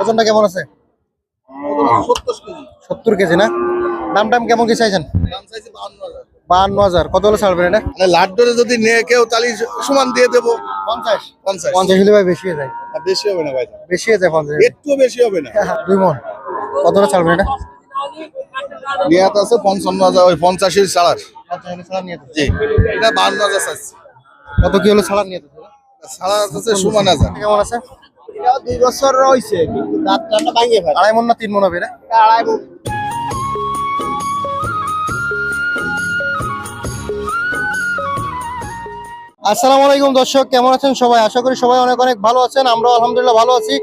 ওজনটা কেমন আছে? সত্তর কেজি না? দাম টাম কেমন কি চাইছেন? বাহান্ন হাজার। কত হলে ছাড়বেন এটা? মানে যদি নিয়ে কেউ তাহলে সমান দিয়ে দেবো পঞ্চাশ। পঞ্চাশ। পঞ্চাশ হলে ভাই বেশি হয়ে যায়। আর বেশি হবে না ভাই। বেশি হয়ে যায় পঞ্চাশ। একটু বেশি হবে না। দুই মন। কত হলে ছাড়বেন এটা? নিয়াত আছে পঞ্চান্ন হাজার ওই পঞ্চাশের যেতে। জি এটা বান্ন হাজার চাইছি। কত কি হলো ছাড়া নিয়ে? চালার আছে সমান হাজার। কেমন আছে? দুই বছর রয়েছে কিন্তু দাঁতটা ভাঙে ফেলে। আড়াই মন না তিন মন হবে আড়াই মন। আসসালামু আলাইকুম দর্শক কেমন আছেন সবাই? আশা করি সবাই অনেক অনেক ভালো আছেন আমরা আলহামদুলিল্লাহ ভালো আছি।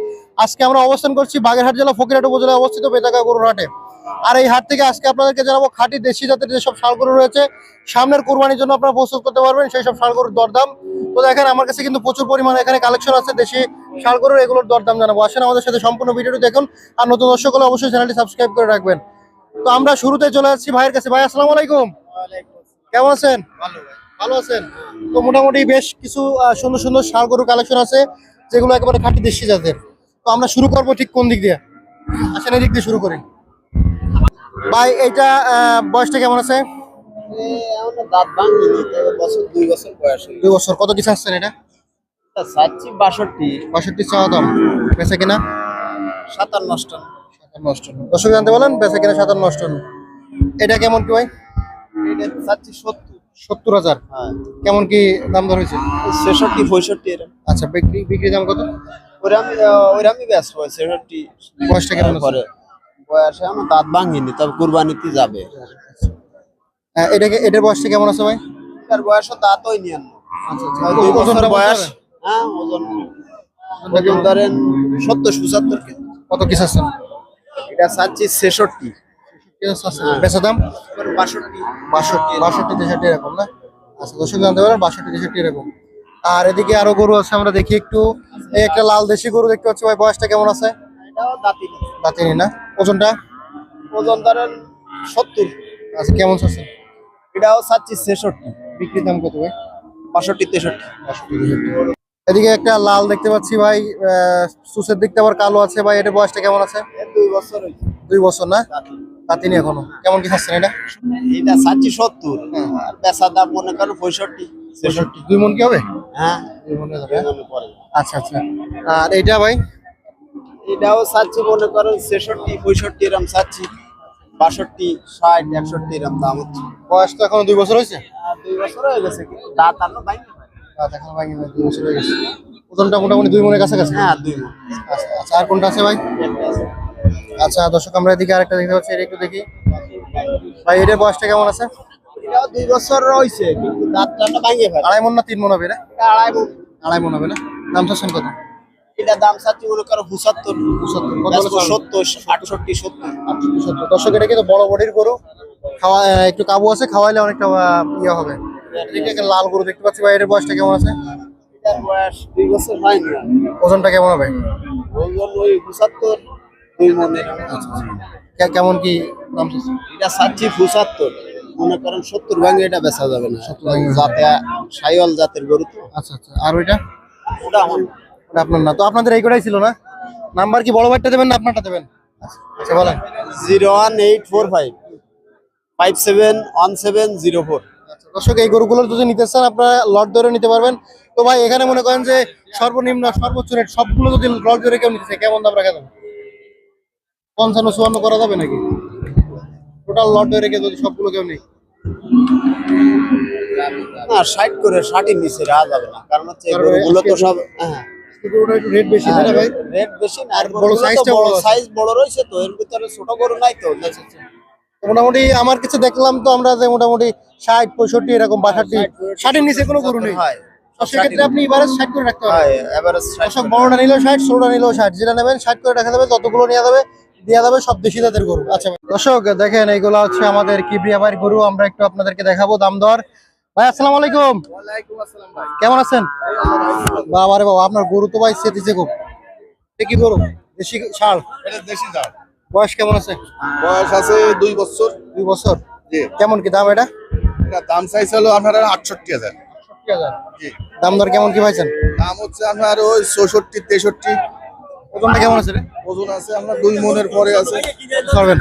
আজকে আমরা অবস্থান করছি বাগেরহাট জেলা ফকিরহাট উপজেলায় অবস্থিত বেতাকা গরুর হাটে। আর এই হাট থেকে আজকে আপনাদেরকে জানাব খাঁটি দেশি জাতের যেসব গরু রয়েছে সামনের কোরবানির জন্য আপনারা প্রস্তুত করতে পারবেন সেই সব গরুর দরদাম। তো দেখেন আমার কাছে কিন্তু প্রচুর পরিমাণে এখানে কালেকশন আছে দেশি গরুর এগুলোর দরদাম জানাব। আসেন আমাদের সাথে সম্পূর্ণ ভিডিওটি দেখুন আর নতুন দর্শক হলে অবশ্যই চ্যানেলটি সাবস্ক্রাইব করে রাখবেন। তো আমরা শুরুতে চলে যাচ্ছি ভাইয়ের কাছে। ভাই আসসালামু আলাইকুম। কেমন আছেন? ভালো আছেন? তো মোটামুটি বেশ কিছু সুন্দর সুন্দর ষাড় গরু কালেকশন আছে যেগুলো একেবারে খাঁটি দেশি জাতের। তো আমরা শুরু করব ঠিক কোন দিক দিয়ে? আসেন এই দিক দিয়ে শুরু করি। ভাই এটা বয়সটা কেমন আছে? দুই বছর কত কিছু আসছেন এটা? চাচ্ছি বাষট্টি। বাষট্টি চাওয়া দাম। বেচা কিনা? সাতান্ন অষ্টান্ন। সাতান্ন অষ্টান্ন। দর্শক জানতে বলেন বেচা কিনা সাতান্ন এটা কেমন কি ভাই? এটা চাচ্ছি সত্তর। সত্তর হাজার। হ্যাঁ। কেমন কি দাম দর হয়েছে? ছেষট্টি পঁয়ষট্টি এরকম। আচ্ছা বিক্রি বিক্রি দাম কত? ওইরামি ব্যস্ত হয় ছেষট্টি। বয়সটা কেমন? করে বয়সে আমার দাঁত ভাঙেনি তবে কুরবানিতে যাবে। আহ, এটাকে এটার বয়সটা কেমন আছে ভাই? তার দাঁত ওই নিয়ে আচ্ছা দুই ওজনটা বয়স। হ্যাঁ ওজন। ওজন ধরেন সত্তর পঁচাত্তর কেজি। কত এটা চাচ্ছি ছেষট্টি। হ্যাঁ। বেচা দাম? বাষট্টি। বাষট্টি বাষট্টি তেষট্টি এরকম না? আচ্ছা দর্শক জানতে পারেন বাষট্টি তেষট্টি এরকম। আর এদিকে আরও গরু আছে আমরা দেখি একটু। এই একটা লাল দেশি গরু দেখতে পাচ্ছি ভাই বয়সটা কেমন আছে? এটাও দাঁতি দাঁতিনি না? ওজনটা? ওজন ধরেন সত্তর। আচ্ছা কেমন আছে এটাও চাচ্ছি ছেষট্টি। বিক্রির দাম কত ভাই? বাষট্টি তেষট্টি। এদিকে একটা লাল দেখতে পাচ্ছি ভাই সুসের দিকটা আবার কালো আছে ভাই এটা বয়সটা কেমন আছে? দুই বছর দুই বছর না? দাঁতি। দাঁতিনি এখনও। কেমন কি খাচ্ছেন এটা? এটা চাচ্ছি সত্তর। আর বেচার দাম মনে করেন পঁয়ষট্টি ছেষট্টি। দুই মন কি হবে? হ্যাঁ। দুই মন হয়ে। আচ্ছা আচ্ছা। আর এইটা ভাই? এটাও চাচ্ছি মনে করেন ছেষট্টি পঁয়ষট্টি এরম চাচ্ছি। বাষট্টি ষাট একষট্টি এরম দাম হচ্ছে। বয়স তো এখনও দুই বছর হয়েছে? আর দুই বছর হয়ে গেছে কিন্তু দাঁত আনো বাইনি রাত এখনও ভাঙি দুই বছর হয়ে গেছে। ওজনটা মোটামুটি দুই মনের কাছাকাছি? হ্যাঁ দুই। আচ্ছা আচ্ছা আর কোনটা আছে ভাই? আচ্ছা দর্শক আমরা এদিকে আরেকটা দেখতে পাচ্ছি এটা একটু দেখি। ভাই এটার বয়সটা কেমন আছে? এটাও দুই বছর রয়েছে কিন্তু দাঁত টানা ভাঙে আড়াই মন না তিন মন হবে এটা? আড়াই। আড়াই মন হবে না? দাম চাচ্ছেন কত? এটা দাম চাচ্ছি মনে করো পঁচাত্তর ছাড়বেন? সত্তর আটষট্টি সত্তর। সত্তর। দর্শক এটা কিন্তু বড় বডির গরু। খাওয়া একটু কাবু আছে খাওয়াইলে অনেকটা ইয়ে হবে। লাল গরু দেখতে পাচ্ছি ভাই এটার বয়সটা কেমন আছে? বয়স দুই বছর হয়নি। ওজনটা কেমন হবে? ওজন ওই পঁচাত্তর দুই মনের। কে- কেমন কি দাম এটা চাচ্ছি পঁচাত্তর। মনে করেন সত্তর ভাঙে এটা বেচা যাবে না। ভাঙে। যাতে সাইওয়াল জাতের গরু তো। আচ্ছা আচ্ছা। আর ওইটা? ওটা আমার আপনার না তো আপনাদের এই কটাই ছিল না? নাম্বার কি বড় ভাইটা দেবেন না আপনারটা দেবেন? আচ্ছা বলেন। Zero one eight four five. Five seven one seven zero four. আচ্ছা, দর্শক এই গরুগুলোর যদি নিতে চান আপনারা লট ধরে নিতে পারবেন। তো ভাই এখানে মনে করেন যে সর্বনিম্ন সর্বোচ্চ রেট সবগুলো যদি লট ধরে কেউ নিতে চায় কেমন দাম রাখা যাবে? পঞ্চান্ন চুয়ান্ন করা যাবে নাকি? টোটাল লট ধরে কেউ যদি সবগুলো কেউ নেই না ষাট করে ষাটের নিচে রাখা যাবে না। কারণ হচ্ছে গরুগুলো তো সব হ্যাঁ। গরুটা একটু রেট বেশি তাই না ভাই? রেট বেশি না আর আর বড় বড় বড় সাইজ বড় রয়েছে তো এর ভিতরে ছোট গরু নাই তো তো মোটামুটি আমার কিছু দেখলাম তো আমরা যে মোটামুটি ষাট পঁয়ষট্টি এরকম বাষট্টি ষাটের নিচে কোনো গরু নেই। হয়। সেক্ষেত্রে আপনি এবারে ষাট করে রাখতে হয় বড়টা নিলেও ষাট ছোটটা নিলেও ষাট। যেটা নেবেন ষাট করে রাখা যাবে যতগুলো নেওয়া যাবে দেওয়া যাবে সব দেশি জাতের গরু। আচ্ছা দর্শক দেখেন এইগুলো হচ্ছে আমাদের কিবরিয়া গরু। আমরা একটু আপনাদেরকে দেখাবো দাম দর। ভাই আসসালামু আলাইকুম। ওয়ালাইকুম আসসালাম ভাই। কেমন আছেন? বাবা রে বাবা আপনার গরু তো ভাই সেটিছে খুব। এ কি গরু? দেশি এটা দেশি জাত বয়স কেমন আছে? বয়স আছে দুই বছর। দুই বছর? জি। কেমন কি দাম এটা? এটা দাম চাইছে হলো আপনার আটষট্টি হাজার। দাম দর কেমন কি পাইছেন? দাম হচ্ছে আপনার ওই চৌষট্টি তেষট্টি। ওজনটা কেমন আছে রে? ওজন আছে আপনার দুই মনের পরে আছে। ছাড়বেন।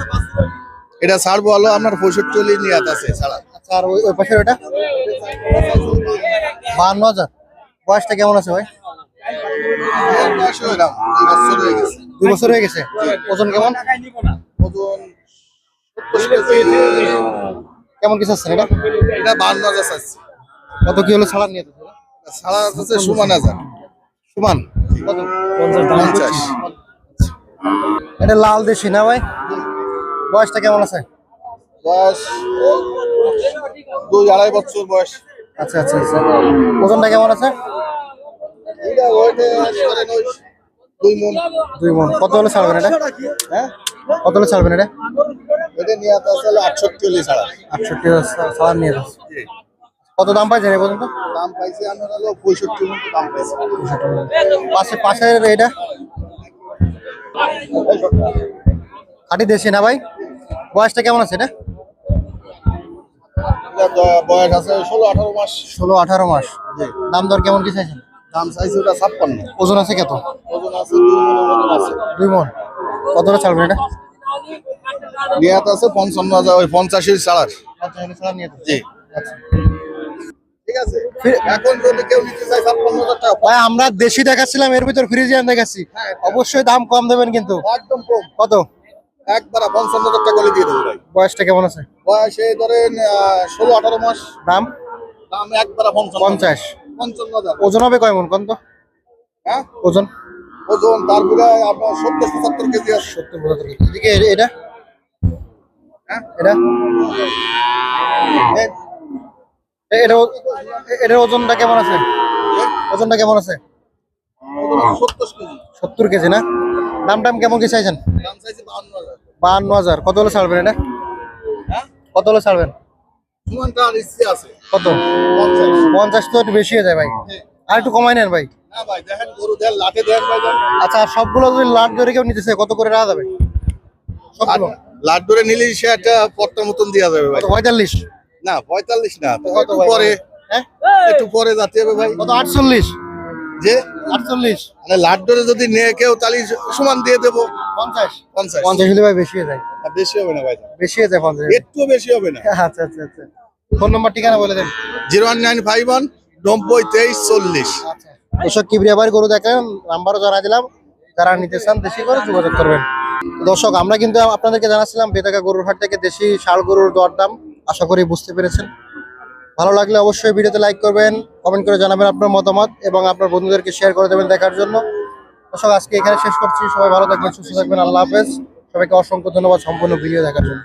এটা ছাড়বো হলো আপনার পঁয়ষট্টি নিয়াত আছে ছাড়া। আচ্ছা আর ওই ওই পাশের ওটা বাহান্ন হাজার। বয়সটা কেমন আছে ভাই? দুই বছর হয়ে গেছে। দুই বছর হয়ে গেছে ওজন কেমন ওজন কেমন কিছু আসছেন এটা? এটা বান্ন হাজার চাচ্ছি। কত কি হলো ছাড়ার নিয়ে? ছাড়া আছে সমান হাজার। সমান? পঞ্চাশ এটা লাল দেশি না ভাই? বয়সটা কেমন আছে? বয়স দুই আড়াই বছর বয়স। আচ্ছা আচ্ছা আচ্ছা। ওজনটা কেমন আছে? দুই মন। মন। কত হলে ছাড়বেন এটা? হ্যাঁ? কত হলে ছাড়বেন এটা? আটষট্টি হলে ছাড়া। আটষট্টি ছাড়ার নিয়ে কত দাম পাইছেন এ পর্যন্ত? দাম পাইছি আমরা হলো পঁয়ষট্টি মতো দাম পাইছি। পাশে পাশের এটা? খাঁটি দেশি না ভাই? বয়সটা কেমন আছে এটা? এটা বয়স আছে ষোলো আঠারো মাস। ষোলো আঠারো মাস। দাম দর কেমন কি চাইছেন? দাম চাইছে ওটা ছাপ্পান্ন। ওজন আছে কত? ওজন আছে দুই মনের আছে। দুই মন। কত হলে ছাড়বেন এটা? নিয়াত আছে পঞ্চান্ন হাজার ওই পঞ্চাশের ছাড়ার। জি। আচ্ছা। আমরা দেশি দেখাচ্ছিলাম এর ভিতর ফ্রিজিয়ান দেখাচ্ছি। অবশ্যই দাম কম দেবেন কিন্তু। একদম কম। কত? একবার পঞ্চান্ন হাজার টাকা করে দিয়ে দেবো ভাই। বয়সটা কেমন আছে? বয়স এই ধরেন আহ, ষোলো আঠারো মাস। দাম? দাম একবার পঞ্চান্ন। পঞ্চাশ। পঞ্চান্ন হাজার। ওজন হবে কয় মন কত হ্যাঁ? ওজন? ওজন তারপরে আপনার সত্তর পঁচাত্তর কেজি আছে। সত্তর পঁচাত্তর কেজি। এদিকে এটা? হ্যাঁ? এটা? এটা এটার ওজনটা কেমন আছে? ওজনটা কেমন আছে? সত্তর কেজি। সত্তর কেজি না? দাম টাম কেমন কি চাইছেন? দাম চাইছে বাহান্ন হাজার। বাহান্ন হাজার কত হলে ছাড়বেন এটা? হ্যাঁ? কত হলে ছাড়বেন? কত? পঞ্চাশ। তো একটু বেশি হয়ে যায় ভাই। আর একটু কমাই নেন ভাই। আচ্ছা সবগুলো যদি লাট ধরে কেউ নিতেছে কত করে রাখা যাবে? সবগুলো? লাট- ধরে নিলেই সে একটা পট্টার মতন দেওয়া যাবে ভাই। পঁয়তাল্লিশ? না পঁয়তাল্লিশ না কত একটু পরে। হ্যাঁ? একটু পরে যাতে হবে ভাই। কত আটচল্লিশ? যে? আটচল্লিশ। মানে লাট ধরে যদি নিয়ে কেউ তাহলে সমান দিয়ে দেবো। পঞ্চাশ? পঞ্চাশ। পঞ্চাশ হলে ভাই বেশি হয়ে যায়। আর বেশি হবে না ভাই। বেশি হয়ে যায় পঞ্চাশ একটু বেশি হবে না। আচ্ছা আচ্ছা আচ্ছা। ফোন নম্বর ঠিকানা বলে দেন। Zero one nine five one নব্বই তেইশ চল্লিশ। আচ্ছা। দর্শক কিবরিয়া বাড়ি গরু দেখেন নাম্বারও জানা দিলাম। যারা নিতে চান দেশি করে যোগাযোগ করবেন। দর্শক আমরা কিন্তু আপনাদেরকে জানাচ্ছিলাম বেতাকা গরুর হাট থেকে দেশি শাল গরুর দরদাম। আশা করি বুঝতে পেরেছেন। ভালো লাগলে অবশ্যই ভিডিওতে লাইক করবেন কমেন্ট করে জানাবেন আপনার মতামত এবং আপনার বন্ধুদেরকে শেয়ার করে দেবেন দেখার জন্য। দর্শক, আজকে এখানে শেষ করছি। সবাই ভালো থাকবেন, সুস্থ থাকবেন। আল্লাহ হাফেজ। সবাইকে অসংখ্য ধন্যবাদ সম্পূর্ণ ভিডিও দেখার জন্য।